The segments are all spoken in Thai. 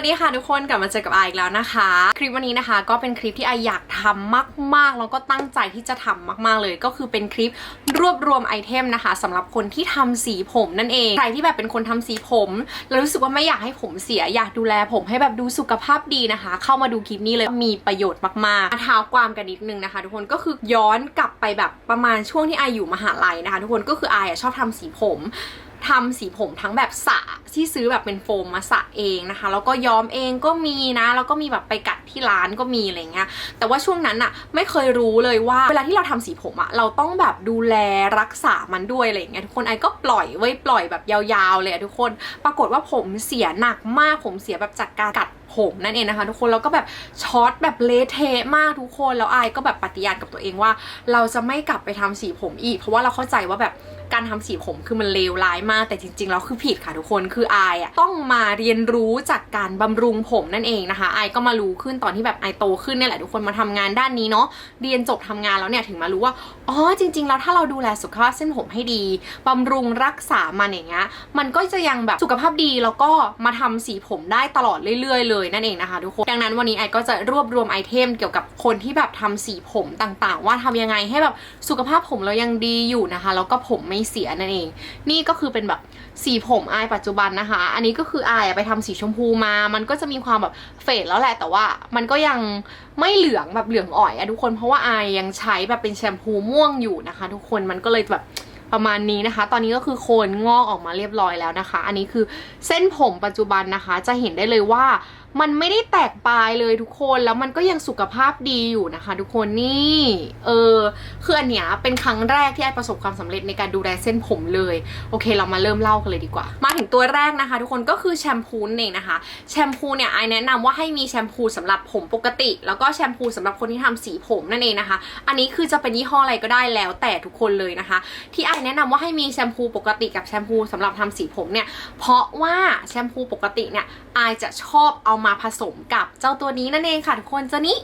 วัสดีค่ะทุกคนกลับมาเจอกับไออีกแล้วนะคะ คลิปวันนี้นะคะ ก็เป็นคลิปที่ไออยากทำมากๆแล้วก็ตั้งใจที่จะทำมาก ๆเลย ก็คือเป็นคลิปรวบรวมไอเทมนะคะสำหรับคนที่ทำสีผมนั่นเองใครที่แบบเป็นคนทำสีผมแล้วรู้สึกว่าไม่อยากให้ผมเสียอยากดูแลผมให้แบบดูสุขภาพดีนะคะ เข้ามาดูคลิปนี้เลยมีประโยชน์มากๆมาเท้าความกันนิดนึงนะคะ ทุกคนก็คือย้อนกลับไปแบบประมาณช่วงที่ไออยู่มหาลัยนะคะ ทุกคนก็คือไออชอบทำสีผม ทำสีผมทั้งแบบสระที่ซื้อแบบเป็นโฟมมาสระเองนะคะ แล้วก็ย้อมเองก็มีนะ แล้วก็มีแบบไปกัดที่ร้านก็มีอะไรเงี้ย แต่ว่าช่วงนั้นอะไม่เคยรู้เลยว่า เวลาที่เราทำสีผมอะเราต้องแบบดูแลรักษามันด้วยอะไรเงี้ยทุกคนไอ้ก็ปล่อยไว้ปล่อยแบบยาวๆเลยอะทุกคน ปรากฏว่าผมเสียหนักมากผมเสียแบบจากการกัดผมนั่นเองนะคะ ทุกคนแล้วก็แบบช็อตแบบเละเทะมากทุกคนแล้วไอก็แบบปฏิญาณกับตัวเองว่า เราจะไม่กลับไปทำสีผมอีก เพราะว่าเราเข้าใจว่าแบบ การทำสีผมคือมันเลวร้ายมากแต่จริงๆแล้วคือผิดค่ะทุกคนคืออายอะต้องมาเรียนรู้จากการบำรุงผมนั่นเองนะคะอายก็มารู้ขึ้นตอนที่แบบไอโตขึ้นเนี่ยแหละทุกคนมาทำงานด้านนี้เนาะเรียนจบทำงานแล้วเนี่ยถึงมารู้ว่าอ๋อจริง ๆ แล้วถ้าเราดูแลสุขภาพเส้นผมให้ดีบำรุงรักษามันอย่างเงี้ยมันก็จะยังแบบสุขภาพดีแล้วก็มาทำสีผมได้ตลอดเรื่อยๆ เลยนั่นเองนะคะทุกคนดังนั้นวันนี้ไอก็จะรวบรวมไอเทมเกี่ยวกับคนที่แบบทำสีผมต่างๆ ว่าทำยังไงให้แบบสุขภาพผมเรายังดีอยู่นะคะ แล้วก็ผมไม่เสียนั่นเอง นี่ก็คือเป็นแบบสีผมอายปัจจุบันนะคะ อันนี้ก็คืออายไปทำสีชมพูมา มันก็จะมีความแบบเฟดแล้วแหละ แต่ว่ามันก็ยังไม่เหลืองแบบเหลืองอ่อยอะทุกคน เพราะว่าอายยังใช้แบบเป็นแชมพูม่วงอยู่นะคะ ทุกคน มันก็เลยแบบประมาณนี้นะคะ ตอนนี้ก็คือโคนงอกออกมาเรียบร้อยแล้วนะคะ อันนี้คือเส้นผมปัจจุบันนะคะ จะเห็นได้เลยว่า มันไม่ได้แตกปลายเลยทุกคนแล้วมันก็ยังสุขภาพดีอยู่นะคะ ทุกคนนี่เออคืออันเนี้ยเป็นครั้งแรกที่ไอประสบความสำเร็จในการดูแลเส้นผมเลย โอเค เรามาเริ่มเล่ากันเลยดีกว่า มาถึงตัวแรกนะคะ ทุกคนก็คือแชมพูนั่นเองนะคะแชมพูเนี่ยไอแนะนำว่าให้มีแชมพูสำหรับผมปกติ แล้วก็แชมพูสำหรับคนที่ทำสีผมนั่นเองนะคะ อันนี้คือจะเป็นยี่ห้ออะไรก็ได้แล้วแต่ทุกคนเลยนะคะ ที่ไอแนะนำว่าให้มีแชมพูปกติกับแชมพูสำหรับทำสีผมเนี่ยเพราะว่าแชมพูปกติเนี่ยไอจะชอบเอามาผสมกับเจ้าตัวนี้นั่นเองค่ะทุกคนเจ้านี้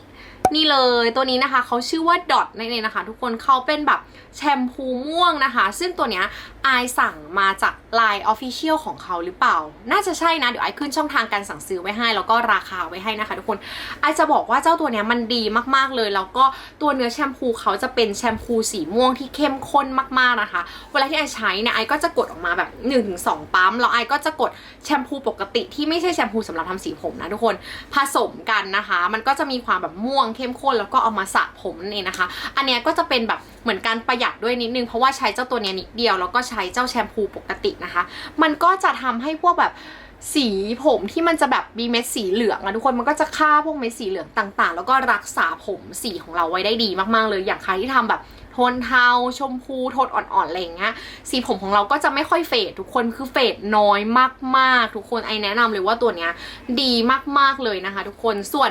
นี่เลยตัวนี้นะคะเขาชื่อว่าดอทนั่นเองนะคะ ทุกคนเขาเป็นแบบแชมพูม่วงนะคะ ซึ่งตัวเนี้ยไอสั่งมาจาก Line Official ของเขาหรือเปล่า น่าจะใช่นะ เดี๋ยวไอขึ้นช่องทางการสั่งซื้อไว้ให้ แล้วก็ราคาไว้ให้นะคะ ทุกคนไอจะบอกว่าเจ้าตัวเนี้ยมันดีมากๆเลย แล้วก็ตัวเนื้อแชมพูเขาจะเป็นแชมพูสีม่วงที่เข้มข้นมากๆนะคะ เวลาที่ไอใช้เนี่ยไอก็จะกดออกมาแบบ1-2ปั๊มแล้วไอก็จะกดแชมพูปกติที่ไม่ใช่แชมพูสำหรับทำสีผมนะทุกคนผสมกันนะคะ มันก็จะมีความแบบม่วงเข้มข้นแล้วก็เอามาสระผมนั่นเองนะคะ อันเนี้ยก็จะเป็นแบบเหมือนการประหยัดด้วยนิดนึง เพราะว่าใช้เจ้าตัวเนี้ยนิดเดียวแล้วก็ใช้เจ้าแชมพูปกตินะคะ มันก็จะทำให้พวกแบบสีผมที่มันจะแบบมีเม็ดสีเหลืองอะทุกคนมันก็จะฆ่าพวกเม็ดสีเหลืองต่างๆ แล้วก็รักษาผมสีของเราไว้ได้ดีมากๆเลยอย่างใครที่ทำแบบโทนเทาชมพูโทนอ่อนๆอะไรอย่างเงี้ยสีผมของเราก็จะไม่ค่อยเฟดทุกคนคือเฟดน้อยมากๆ ทุกคนไอแนะนำเลยว่าตัวเนี้ยดีมากๆเลยนะคะ ทุกคนส่วน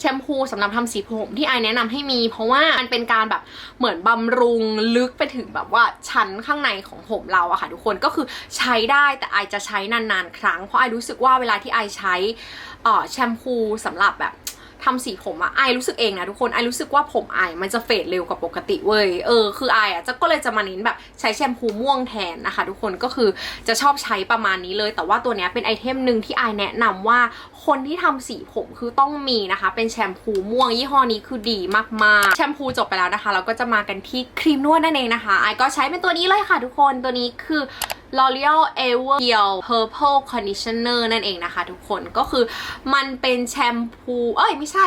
แชมพูสำหรับทำสีผมที่ไอแนะนำให้มี เพราะว่ามันเป็นการแบบเหมือนบำรุงลึกไปถึงแบบว่าชั้นข้างในของผมเราอะค่ะทุกคนก็คือใช้ได้แต่ไอจะใช้นานๆ ครั้ง เพราะไอรู้สึกว่าเวลาที่ไอใช้แชมพูสำหรับแบบ ทำสีผมอะไอรู้สึกเองนะทุกคนไอรู้สึกว่าผมไอมันจะเฟดเร็วกว่าปกติเว้ยเออคือไออะจะก็เลยจะมาเน้นแบบใช้แชมพูม่วงแทนนะคะ ทุกคนก็คือจะชอบใช้ประมาณนี้เลย แต่ว่าตัวเนี้ยเป็นไอเทมหนึ่งที่ไอแนะนำว่าคนที่ทำสีผมคือต้องมีนะคะ เป็นแชมพูม่วงยี่ห้อนี้คือดีมากๆ แชมพูจบไปแล้วนะคะ เราก็จะมากันที่ครีมนวดนั่นเองนะคะไอก็ใช้เป็นตัวนี้เลยค่ะ ทุกคนตัวนี้คือ L'Oreal Ever Peel Purple Conditioner นั่นเองนะคะทุกคนก็คือมันเป็นแชมพู เอ้ยไม่ใช่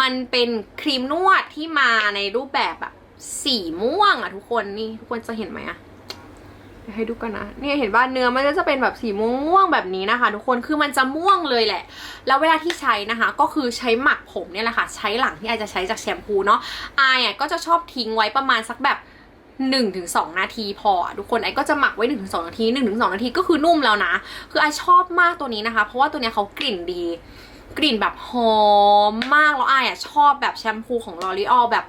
มันเป็นครีมนวดที่มาในรูปแบบแบบสีม่วงอะทุกคนนี่ทุกคนจะเห็นไหมอะให้ดูกันนะเนี่ยเห็นว่าเนื้อมันก็จะเป็นแบบสีม่วงแบบนี้นะคะ ทุกคนคือมันจะม่วงเลยแหละ แล้วเวลาที่ใช้นะคะ ก็คือใช้หมักผมเนี่ยแหละค่ะ ใช้หลังที่ไอายจะใช้จากแชมพูเนาะไอายอะก็จะชอบทิ้งไว้ประมาณสักแบบ 1-2ถึงนาทีพออะทุกคนไอก็จะหมักไว้ 1-2ถึงนาที 1-2ถึงนาทีก็คือนุ่มแล้วนะ คือไอชอบมากตัวนี้นะคะ เพราะว่าตัวเนี้ยเขากลิ่นดี กลิ่นแบบหอมมากแล้วไออะชอบแบบแชมพูของ L'Oreal แบบ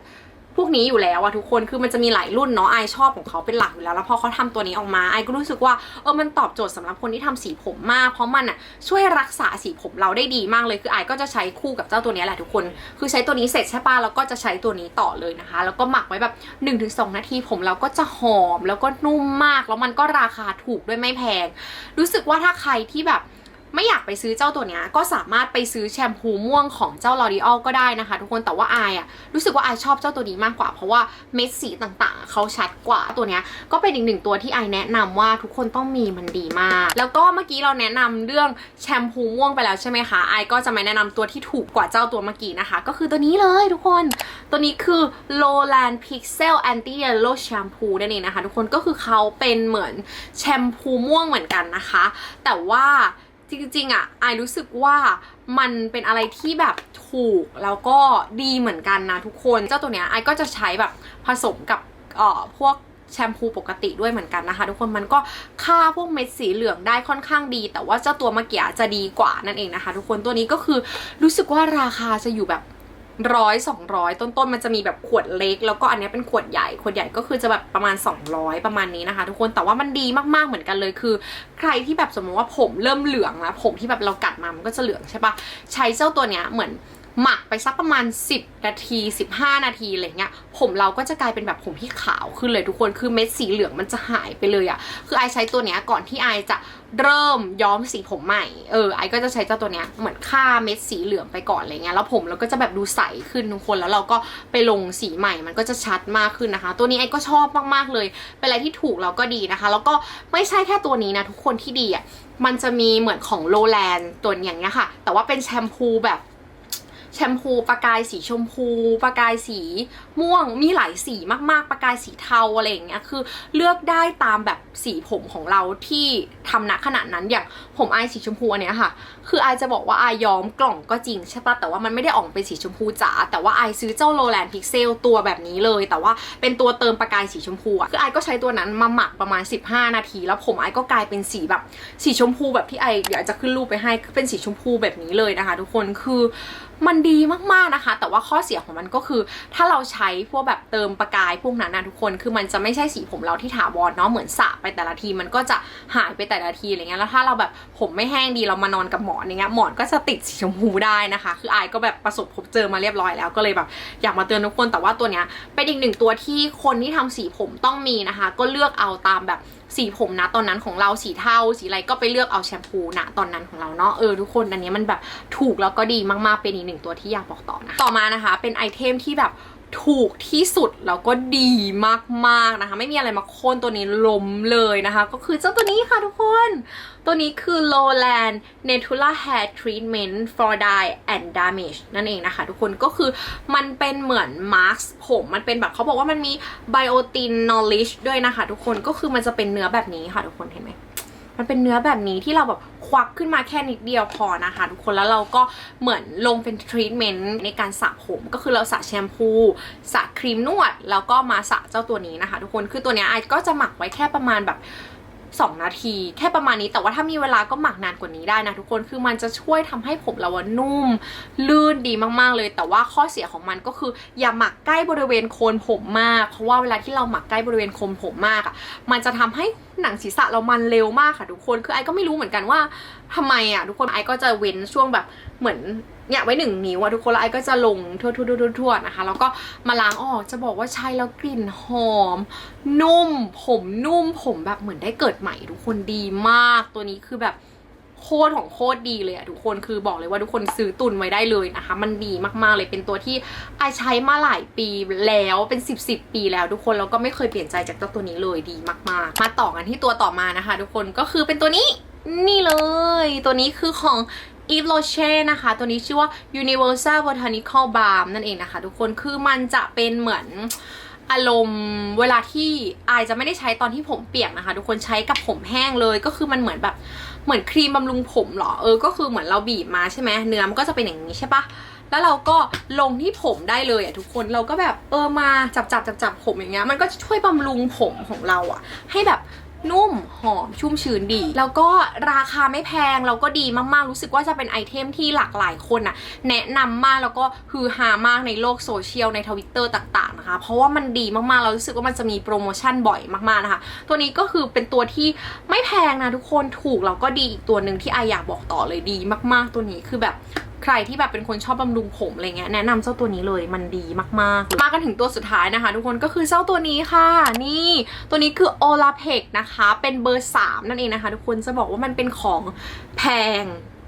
พวกนี้อยู่แล้วอะทุกคนคือมันจะมีหลายรุ่นเนาะไอชอบของเขาเป็นหลักอยู่แล้ว แล้วพอเขาทำตัวนี้ออกมาไอก็รู้สึกว่าเออมันตอบโจทย์สำหรับคนที่ทำสีผมมาก เพราะมันอะช่วยรักษาสีผมเราได้ดีมากเลยคือไอก็จะใช้คู่กับเจ้าตัวนี้แหละทุกคน คือใช้ตัวนี้เสร็จใช่ปะแล้วก็จะใช้ตัวนี้ต่อเลยนะคะ แล้วก็หมักไว้แบบ 1-2 นาทีผมเราก็จะหอมแล้วก็นุ่มมาก แล้วมันก็ราคาถูกด้วยไม่แพง รู้สึกว่าถ้าใครที่แบบ ไม่อยากไปซื้อเจ้าตัวเนี้ยก็สามารถไปซื้อแชมพูม่วงของเจ้า L'Oreal ก็ได้นะคะ ทุกคนแต่ว่าอายอะรู้สึกว่าอายชอบเจ้าตัวนี้มากกว่า เพราะว่าเม็ดสีต่างๆ เขาชัดกว่าตัวเนี้ยก็เป็นอีกหนึ่งตัวที่อายแนะนำว่าทุกคนต้องมีมันดีมาก แล้วก็เมื่อกี้เราแนะนำเรื่องแชมพูม่วงไปแล้วใช่ไหมคะอายก็จะมาแนะนำตัวที่ถูกกว่าเจ้าตัวเมื่อกี้นะคะ ก็คือตัวนี้เลยทุกคน ตัวนี้คือ Lowland Pixel Anti Yellow Shampoo นั่นเองนะคะ ทุกคนก็คือเขาเป็นเหมือนแชมพูม่วงเหมือนกันนะคะ แต่ว่า จริงๆอะไอายรู้สึกว่ามันเป็นอะไรที่แบบถูกแล้วก็ดีเหมือนกันนะทุกคนเจ้าตัวเนี้ยไอายก็จะใช้แบบผสมกับเอ่อพวกแชมพูปกติด้วยเหมือนกันนะคะ ทุกคนมันก็ฆ่าพวกเม็ดสีเหลืองได้ค่อนข้างดี แต่ว่าเจ้าตัวเมื่อกี้จะดีกว่านั่นเองนะคะ ทุกคนตัวนี้ก็คือรู้สึกว่าราคาจะอยู่แบบ ร้อยสองร้อยต้นๆ มันจะมีแบบขวดเล็ก แล้วก็อันนี้เป็นขวดใหญ่ขวดใหญ่ก็คือจะแบบประมาณ 200 ประมาณนี้นะคะ ทุกคนแต่ว่ามันดีมากๆเหมือนกันเลยคือ ใครที่แบบสมมติว่าผมเริ่มเหลืองแล้วผมที่แบบเรากัดมามันก็จะเหลืองใช่ปะใช้เจ้าตัวเนี้ยเหมือน หมักไปสักประมาณ 10 นาที 15 นาทีอะไรเงี้ยผมเราก็จะกลายเป็นแบบผมที่ขาวขึ้นเลยทุกคนคือเม็ดสีเหลืองมันจะหายไปเลยอะคือไอใช้ตัวเนี้ยก่อนที่ไอจะเริ่มย้อมสีผมใหม่เออไอก็จะใช้เจ้าตัวเนี้ยเหมือนฆ่าเม็ดสีเหลืองไปก่อนอะไรเงี้ยแล้วผมเราก็จะแบบดูใสขึ้นทุกคนแล้วเราก็ไปลงสีใหม่มันก็จะชัดมากขึ้นนะคะ ตัวนี้ไอก็ชอบมากๆเลย เป็นอะไรที่ถูกแล้วก็ดีนะคะ แล้วก็ไม่ใช่แค่ตัวนี้นะทุกคนที่ดีอะมันจะมีเหมือนของโลแลนตัวอย่างเงี้ยค่ะ แต่ว่าเป็นแชมพูแบบ แชมพูประกายสีชมพู ประกายสีม่วงมีหลายสีมากๆ ประกายสีเทาอะไรอย่างเงี้ยคือเลือกได้ตามแบบสีผมของเราที่ทำณขณะนั้นอย่างผมไอสีชมพูอันเนี้ยค่ะ คือไอจะบอกว่าไอย้อมกล่องก็จริงใช่ปะแต่ว่ามันไม่ได้ออกเป็นสีชมพูจ๋าแต่ว่าไอซื้อเจ้าโ w แลนด์พิกเซลตัวแบบนี้เลย แต่ว่าเป็นตัวเติมประกายสีชมพูอะคือไอก็ใช้ตัวนั้นมาหมักประมาณ 15 นาที แล้วผมไอก็กลายเป็นสีแบบสีชมพูแบบที่ไอเดี๋ยวจะขึ้นรูปไปให้เป็นสีชมพูแบบนี้เลยนะคะ ทุกคนคือ มันดีมากๆนะคะ แต่ว่าข้อเสียของมันก็คือ ถ้าเราใช้พวกแบบเติมประกายพวกนั้นนะทุกคน คือมันจะไม่ใช่สีผมเราที่ถาวรเนาะเหมือนสระไปแต่ละทีมันก็จะหายไปแต่ละทีอะไรเงี้ยแล้วถ้าเราแบบผมไม่แห้งดีเรามานอนกับหมอนอย่างเงี้ยหมอนก็จะติดสีชมพูได้นะคะ คืออายก็แบบประสบพบเจอมาเรียบร้อยแล้วก็เลยแบบอยากมาเตือนทุกคนแต่ว่าตัวเนี้ยเป็นอีกหนึ่งตัวที่คนที่ทำสีผมต้องมีนะคะ ก็เลือกเอาตามแบบ สีผมนะตอนนั้นของเราสีเทาสีอะไรก็ไปเลือกเอาแชมพูนะตอนนั้นของเราเนาะเออทุกคนอันนี้มันแบบถูกแล้วก็ดีมากๆเป็นอีกหนึ่งตัวที่อยากบอกต่อนะต่อมานะคะ เป็นไอเทมที่แบบ ถูกที่สุดแล้วก็ดีมากๆนะคะ ไม่มีอะไรมาโค่นตัวนี้ล้มเลยนะคะ ก็คือเจ้าตัวนี้ค่ะทุกคน ตัวนี้คือ Lowland Natura Hair Treatment for Dye and Damage นั่นเองนะคะ ทุกคนก็คือมันเป็นเหมือนมาร์กผมมันเป็นแบบเขาบอกว่ามันมี Biotin Knowledge ด้วยนะคะ ทุกคนก็คือมันจะเป็นเนื้อแบบนี้ค่ะทุกคนเห็นไหม มันเป็นเนื้อแบบนี้ที่เราแบบควักขึ้นมาแค่นิดเดียวพอนะคะทุกคนแล้วเราก็เหมือนลงเป็นทรีทเมนต์ในการสระผมก็คือเราสระแชมพูสระครีมนวด แล้วก็มาสระเจ้าตัวนี้นะคะ ทุกคนคือตัวนี้ไอก็จะหมักไว้แค่ประมาณแบบ2 นาทีแค่ประมาณนี้แต่ว่าถ้ามีเวลาก็หมักนานกว่านี้ได้นะทุกคนคือมันจะช่วยทำให้ผมเรานุ่ม ลื่นดีมากๆเลย แต่ว่าข้อเสียของมันก็คือ อย่าหมักใกล้บริเวณโคนผมมาก เพราะว่าเวลาที่เราหมักใกล้บริเวณโคนผมมากอะมันจะทำให้ หนังศีรษะเรามันเร็วมากค่ะทุกคน คือไอก็ไม่รู้เหมือนกันว่าทำไมอะทุกคนไอก็จะเว้นช่วงแบบเหมือนเนี่ยไว้หนึ่งนิ้วอะทุกคนแล้วไอก็จะลงทั่วทั่วทั่วทั่วๆนะคะ แล้วก็มาล้างออกจะบอกว่าใช้แล้วกลิ่นหอม นุ่ม ผมนุ่มผมแบบเหมือนได้เกิดใหม่ทุกคนดีมากตัวนี้คือแบบ โคตรของโคตรดีเลยอะทุกคนคือบอกเลยว่าทุกคนซื้อตุนไว้ได้เลยนะคะ มันดีมากๆเลยเป็นตัวที่ไอใช้มาหลายปีแล้วเป็น 10บสปีแล้วทุกคนแล้วก็ไม่เคยเปลี่ยนใจจากเจ้าตัวนี้เลยดีมากๆ มาต่อกันที่ตัวต่อมานะคะ ทุกคนก็คือเป็นตัวนี้นี่เลย ตัวนี้คือของ e v e Roche นะคะ ตัวนี้ชื่อว่า Universal Botanical Balm นั่นเองนะคะ ทุกคนคือมันจะเป็นเหมือนอารมณ์เวลาที่อายจะไม่ได้ใช้ตอนที่ผมเปียกนะคะ ทุกคนใช้กับผมแห้งเลยก็คือมันเหมือนแบบ เหมือนครีมบำรุงผมเหรอเออก็คือเหมือนเราบีบมาใช่ไหมเนื้อมันก็จะเป็นอย่างนี้ใช่ปะแล้วเราก็ลงที่ผมได้เลยอะทุกคนเราก็แบบเออมาจับจับจับจับผมอย่างเงี้ยมันก็ช่วยบำรุงผมของเราอะ ให้แบบ นุ่มหอมชุ่มชื้นดี แล้วก็ราคาไม่แพงแล้วก็ดีมากๆ รู้สึกว่าจะเป็นไอเทมที่หลากหลายคนน่ะแนะนำมากแล้วก็ฮือฮามากในโลกโซเชียลในทวิตเตอร์ต่างๆนะคะ เพราะว่ามันดีมากๆ เรารู้สึกว่ามันจะมีโปรโมชั่นบ่อยมากๆนะคะ ตัวนี้ก็คือเป็นตัวที่ไม่แพงนะทุกคนถูกแล้วก็ดีอีกตัวหนึ่งที่ไออยากบอกต่อเลยดีมากๆ ตัวนี้คือแบบใครที่แบบเป็นคนชอบบำรุงผมอะไรเงี้ยแนะนำเจ้าตัวนี้เลยมันดีมากๆเลยมากันถึงตัวสุดท้ายนะคะ ทุกคนก็คือเจ้าตัวนี้ค่ะ นี่ตัวนี้คือ o l a p e x นะคะ เป็นเบอร์ 3 นั่นเองนะคะ ทุกคนจะบอกว่ามันเป็นของแพง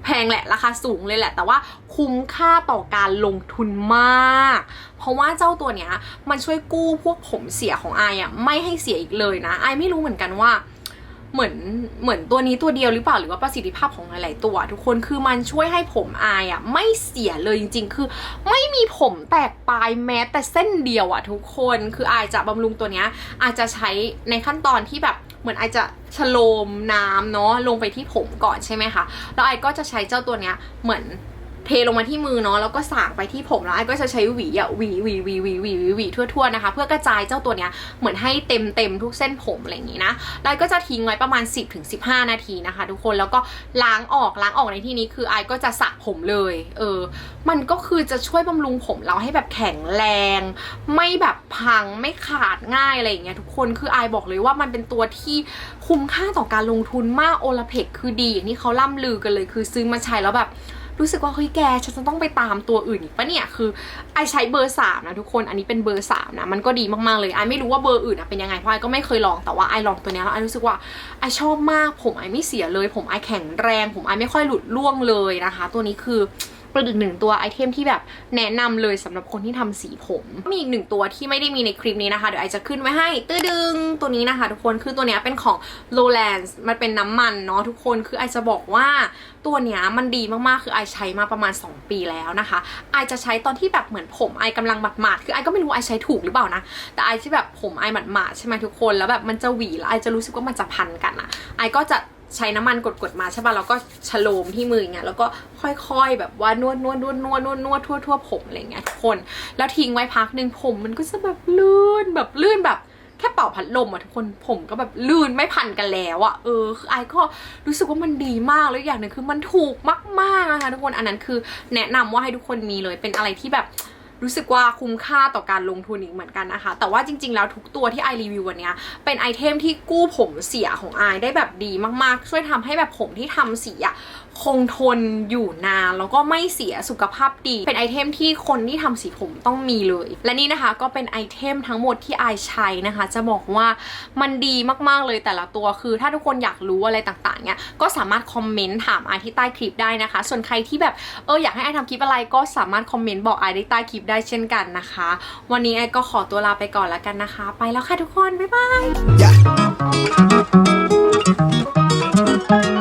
แพงแหละ ราคาสูงเลยแหละ แต่ว่าคุ้มค่าต่อการลงทุนมาก เพราะว่าเจ้าตัวเนี้ยมันช่วยกู้พวกผมเสียของไอายอะไม่ให้เสียอีกเลยนะไอไม่รู้เหมือนกันว่า เหมือนเหมือนตัวนี้ตัวเดียวหรือเปล่าหรือว่าประสิทธิภาพของหลาย ๆ ตัว ทุกคนคือมันช่วยให้ผมอายอะไม่เสียเลยจริง ๆ คือ ไม่มีผมแตกปลายแม้แต่เส้นเดียวอะทุกคนคืออายจะบำรุงตัวเนี้ยอาจจะใช้ในขั้นตอนที่แบบเหมือนไอจะชโลมน้ำเนาะลงไปที่ผมก่อนใช่ไหมคะ แล้วไอก็จะใช้เจ้าตัวเนี้ยเหมือน เทลงมาที่มือเนาะแล้วก็สางไปที่ผมแล้วไอ้ก็จะใช้หวีอะหวีหวีหวีหวีหวีหวีหวีทั่วๆนะคะ เพื่อกระจายเจ้าตัวเนี้ยเหมือนให้เต็มเต็มทุกเส้นผมอะไรอย่างงี้นะแล้วไอ้ก็จะทิ้งไว้ประมาณ 10-15ถึง15 นาทีนะคะ ทุกคนแล้วก็ล้างออกล้างออกในที่นี้คือไอ้ก็จะสระผมเลย เออ มันก็คือจะช่วยบำรุงผมเราให้แบบแข็งแรง ไม่แบบพังไม่ขาดง่ายอะไรอย่างเงี้ยทุกคนคือไอายบอกเลยว่ามันเป็นตัวที่คุ้มค่าต่อการลงทุนมากโอลาเพกคือดีอย่างที่เขาล่ำลือกันเลย คือซื้อมาใช้แล้วแบบ รู้สึกว่าเฮ้ยแกฉันจะต้องไปตามตัวอื่นอีกปะเนี่ยคือไอใช้เบอร์สามนะทุกคนอันนี้เป็นเบอร์สามนะมันก็ดีมากๆเลยไอไม่รู้ว่าเบอร์อื่นอะเป็นยังไงเพราะไอก็ไม่เคยลองแต่ว่าไอลองตัวนี้แล้วไอรู้สึกว่าไอชอบมาก ผมไอไม่เสียเลย ผมไอแข็งแรง ผมไอไม่ค่อยหลุดร่วงเลยนะคะ ตัวนี้คือ เป็นอีกหนึ่งตัวไอเทมที่แบบแนะนำเลยสำหรับคนที่ทำสีผม มีอีกหนึ่งตัวที่ไม่ได้มีในคลิปนี้นะคะ เดี๋ยวไอจะขึ้นไว้ให้ตื้อดึงตัวนี้นะคะ ทุกคนคือตัวนี้เป็นของ Lowlands มันเป็นน้ำมันเนาะทุกคนคือไอจะบอกว่าตัวเนี้ยมันดีมากๆ คือไอใช้มาประมาณ 2 ปีแล้วนะคะไอจะใช้ตอนที่แบบเหมือนผมไอกำลังหมาดๆคือไอก็ไม่รู้ไอใช้ถูกหรือเปล่านะแต่ไอที่แบบผมไอหมาดๆใช่ไหมทุกคนแล้วแบบมันจะหวีแล้วไอจะรู้สึกว่ามันจะพันกันอะไอก็จะ ใช้น้ำมันกดๆมาใช่ป่ะแล้วก็ฉโลมที่มืออย่างเงี้ยแล้วก็ค่อยๆ แบบว่านวดนวดนวดนวดนวดนวดทั่วทั่วๆผมอะไรเงี้ยทุกคนแล้วทิ้งไว้พักหนึ่งผมมันก็จะแบบลื่นแบบลื่นแบบแค่เป่าพัดลมอะทุกคนผมก็แบบลื่นไม่พันกันแล้วอะเออคือไอก็รู้สึกว่ามันดีมากแล้วอย่างหนึ่งคือมันถูกมากๆนะคะทุกคนอันนั้นคือแนะนำว่าให้ทุกคนมีเลยเป็นอะไรที่แบบ รู้สึกว่าคุ้มค่าต่อการลงทุนอีกเหมือนกันนะคะ แต่ว่าจริง ๆ แล้วทุกตัวที่ไอรีวิววันนี้เป็นไอเทมที่กู้ผมเสียของไอได้แบบดีมากๆ ช่วยทำให้แบบผมที่ทำสีอะคงทนอยู่นานแล้วก็ไม่เสียสุขภาพดี เป็นไอเทมที่คนที่ทำสีผมต้องมีเลย และนี่นะคะก็เป็นไอเทมทั้งหมดที่ไอใช้นะคะ จะบอกว่ามันดีมากๆเลยแต่ละตัวคือ ถ้าทุกคนอยากรู้อะไรต่างๆเนี่ยก็สามารถคอมเมนต์ถามไอที่ใต้คลิปได้นะคะ ส่วนใครที่แบบเอออยากให้ไอทำคลิปอะไรก็สามารถคอมเมนต์บอกไอได้ใต้คลิปได้เช่นกันนะคะ วันนี้ไอก็ขอตัวลาไปก่อนแล้วกันนะคะ ไปแล้วค่ะทุกคน บ๊ายบาย yeah.